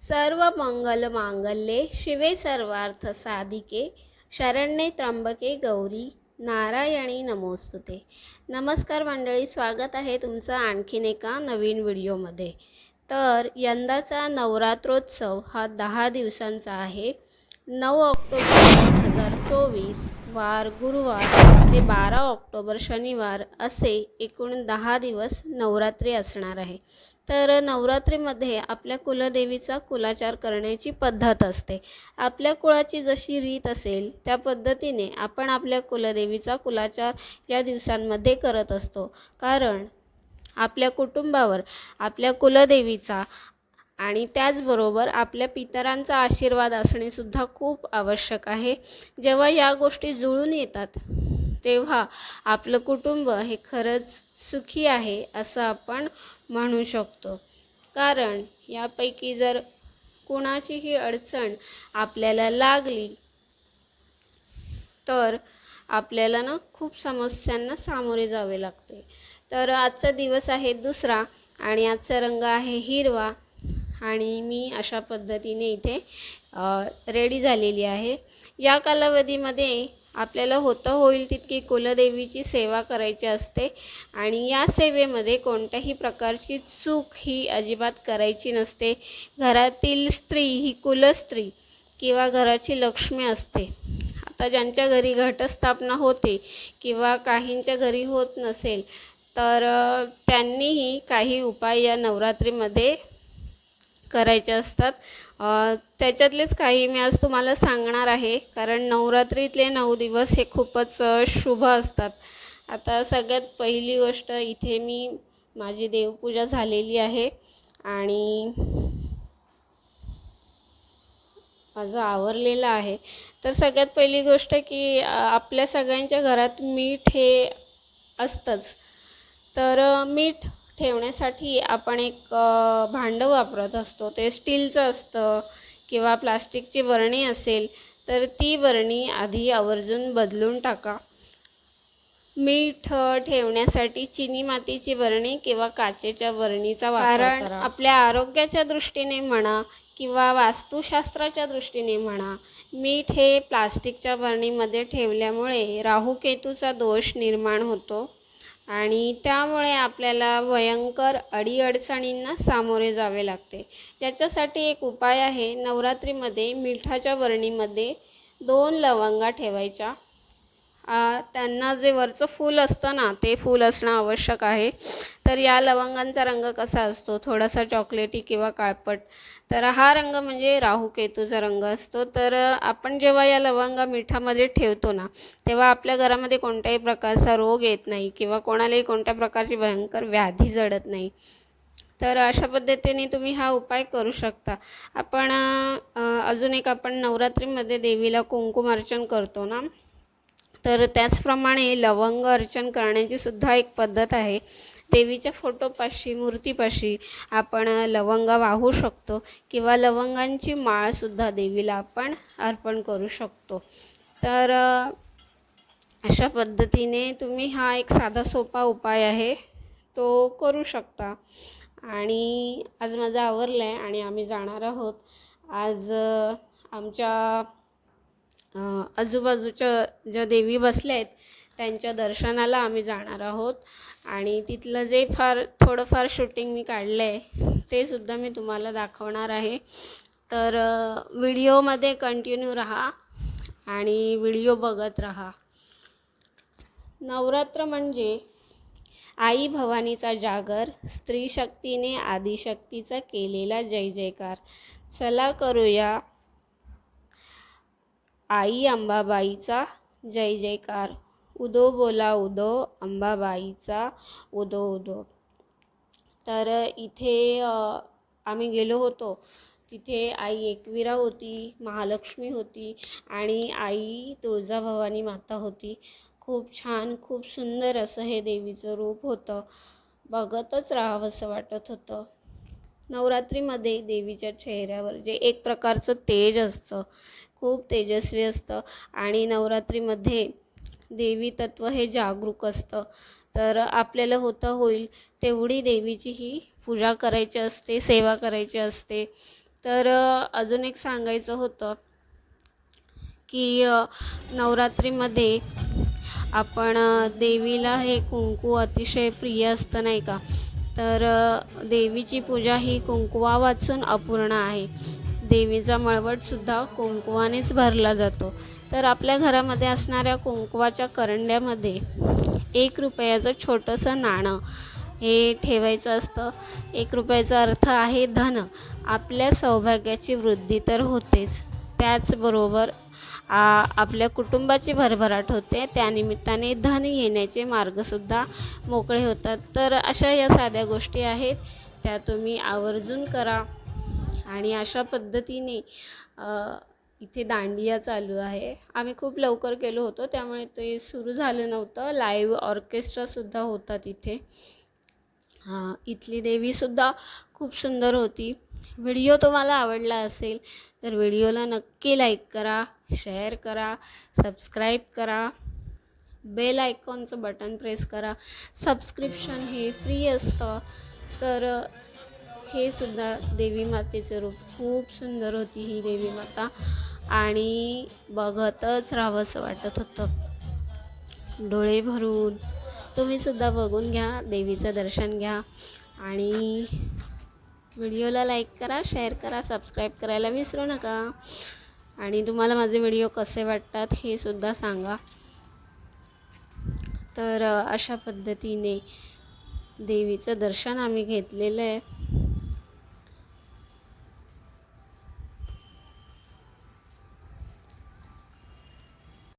सर्व मंगल मांगल्ये शिवे सर्वार्थ साधिके शरण्ये त्र्यंबके गौरी नारायणी नमोस्तुते. नमस्कार मंडळी स्वागत आहे तुमचं आणखीन एका नवीन व्हिडिओमध्ये. तर यंदाचा नवरात्रोत्सव हा दहा दिवसांचा आहे. नऊ ऑक्टोबर दोन हजार चोवीस. वार गुरुवार ते बारा ऑक्टोबर शनिवार असे एकूण दहा दिवस नवरात्री असणार आहे. तर नवरात्रीमध्ये आपल्या कुलदेवीचा कुलाचार करण्याची पद्धत असते. आपल्या कुळाची जशी रीत असेल त्या पद्धतीने आपण आपल्या कुलदेवीचा कुलाचार या दिवसांमध्ये करत असतो. कारण आपल्या कुटुंबावर आपल्या कुलदेवीचा आणि त्याचबरोबर आपल्या पितरांचा आशीर्वाद असणेसुद्धा खूप आवश्यक आहे. जेव्हा या गोष्टी जुळून येतात तेव्हा आपलं कुटुंब हे खरंच सुखी आहे असं आपण म्हणू शकतो. कारण यापैकी जर कुणाचीही अडचण आपल्याला लागली तर आपल्याला ना खूप समस्यांना सामोरे जावे लागते. तर आजचा दिवस आहे दुसरा आणि आजचा रंग आहे हिरवा. आणि मी अशा पद्धतीने इथे रेडी झालेली आहे. या कालावधीमध्ये आपल्याला होतं होईल तितकी कुलदेवीची सेवा करायची असते आणि या सेवेमध्ये कोणत्याही प्रकारची चूक ही अजिबात करायची नसते. घरातील स्त्री ही कुलस्त्री किंवा घराची लक्ष्मी असते. आता ज्यांच्या घरी घटस्थापना होते किंवा काहींच्या घरी होत नसेल तर त्यांनीही काही उपाय या नवरात्रीमध्ये करायचे असतात. त्याच्यातलेच काही मी आज तुम्हाला सांगणार आहे. कारण नवरात्रीतले नऊ दिवस हे खूपच शुभ असतात. आता सगळ्यात पहिली गोष्ट इथे मी माझी देवपूजा झालेली आहे. आणि माझं आवरलेलं आहे. तर सगळ्यात पहिली गोष्ट की आपल्या सगळ्यांच्या घरात मीठ हे असतंच. तर मीठ ठेवण्यासाठी आपण एक भांडं वापरत असतो. ते स्टीलचं असतं किंवा प्लास्टिकची बरणी असेल तर ती बरणी आधी आवर्जून बदलून टाका. मीठ ठेवण्यासाठी चिनी मातीची बरणी किंवा काचेच्या बरणीचा वापर आपल्या आरोग्याच्या दृष्टीने म्हणा किंवा वास्तुशास्त्राच्या दृष्टीने म्हणा मीठ हे प्लास्टिकच्या बरणीमध्ये ठेवल्यामुळे राहूकेतूचा दोष निर्माण होतो. आणि त्यामुळे आपल्याला भयंकर अडीअडचणींना सामोरे जावे लागते. याच्यासाठी एक उपाय आहे नवरात्रीमध्ये मिठाच्या बरणीमध्ये दोन लवंगा ठेवायच्या. त्यांना जे वरचं फूल असतं ना ते फूल असणं आवश्यक आहे. तर या लवंगांचा रंग कसा असतो? थोडासा चॉकलेटी किंवा काळपट. तर हा रंग म्हणजे राहूकेतूचा रंग असतो. तर आपण जेव्हा या लवंगा मिठामध्ये ठेवतो ना तेव्हा आपल्या घरामध्ये कोणत्याही प्रकारचा रोग येत नाही किंवा कोणालाही कोणत्या प्रकारची भयंकर व्याधी जडत नाही. तर अशा पद्धतीने तुम्ही हा उपाय करू शकता. आपण अजून एक आपण नवरात्रीमध्ये देवीला कुंकुमार्चन करतो ना तर त्याचप्रमाणे लवंग अर्चन करण्याची सुद्धा एक पद्धत आहे. देवीच्या फोटोपाशी मूर्तीपाशी आपण लवंग वाहू शकतो किंवा लवंगांची माळसुद्धा देवीला आपण अर्पण करू शकतो. तर अशा पद्धतीने तुम्ही हा एक साधा सोपा उपाय आहे. तो करू शकता. आणि आज माझं आवरलं आहे आणि आम्ही जाणार आहोत. आज आमच्या आजूबाजूच्या ज्या देवी बसल्या आहेत त्यांच्या दर्शनाला आम्ही जाणार आहोत. आणि तिथलं जे फार थोडंफार शूटिंग मी काढलं आहे ते सुद्धा मी तुम्हाला दाखवणार आहे. तर व्हिडिओमध्ये कंटिन्यू राहा आणि व्हिडिओ बघत राहा. नवरात्र म्हणजे आई भवानीचा जागर स्त्री शक्तीने आदिशक्तीचा केलेला जय जयकार. चला करूया. आई अंबाबाईचा जय जयकार. उदो बोला उदो अंबाबाईचा उदो उदो. तर इथे आम्ही गेलो होतो. तिथे आई एकविरा होती महालक्ष्मी होती आणि आई तुळजाभवानी माता होती. खूप छान खूप सुंदर असं हे देवीचं रूप होतं. बघतच राहावंसं वाटत होतं. नवरात्रीमध्ये देवीच्या चेहऱ्यावर जे एक प्रकारचं तेज असतं खूप तेजस्वी असतं आणि नवरात्रीमध्ये देवी तत्व हे जागरूक असतं. तर आपल्याला होतं होईल तेवढी देवीची ही पूजा करायची असते सेवा करायची असते. तर अजून एक सांगायचं होतं की नवरात्रीमध्ये आपण देवीला हे कुंकू अतिशय प्रिय असतं नाही का? तर देवीची पूजा ही कुंकवा वाचून अपूर्ण आहे. देवीचा मळवटसुद्धा कुंकवानेच भरला जातो. तर आपल्या घरामध्ये असणाऱ्या कुंकवाच्या करंड्यामध्ये एक रुपयाचं छोटंसं नाणं हे ठेवायचं असतं. एक रुपयाचा अर्थ आहे धन. आपल्या सौभाग्याची वृद्धी तर होतेच. त्याचबरोबर आपल्या कुटुंबाची भरभराट होते. त्यानिमित्ताने धन येण्याचे मार्गसुद्धा मोकळे होतात. तर अशा या साध्या गोष्टी आहेत. त्या तुम्ही आवर्जून करा. आणि अशा पद्धतीने इथे दांडिया चालू आहे. आम्ही खूप लवकर गेलो होतो. त्यामुळे ते सुरू झालं नव्हतं. लाईव्ह ऑर्केस्ट्रासुद्धा होता तिथे इथली देवीसुद्धा खूप सुंदर होती. व्हिडिओ तुम्हाला आवडला असेल तर व्हिडिओला नक्की लाईक करा. शेअर करा सबस्क्राईब करा बेल आयकॉनचं बटन प्रेस करा. सबस्क्रिप्शन हे फ्री असतं. तर हे सुद्धा देवी मातेचं रूप खूप सुंदर होती ही देवी माता. आणि बघतच राहावंसं वाटत होतं. डोळे भरून तुम्ही सुद्धा बघून घ्या देवीचं दर्शन घ्या. आणि व्हिडिओला लाईक करा शेअर करा सबस्क्राईब करायला विसरू नका. आणि तुम्हाला माझे व्हिडिओ कसे वाटतात हे सुद्धा सांगा. तर अशा पद्धतीने देवीचं दर्शन आम्ही घेतलेलं आहे.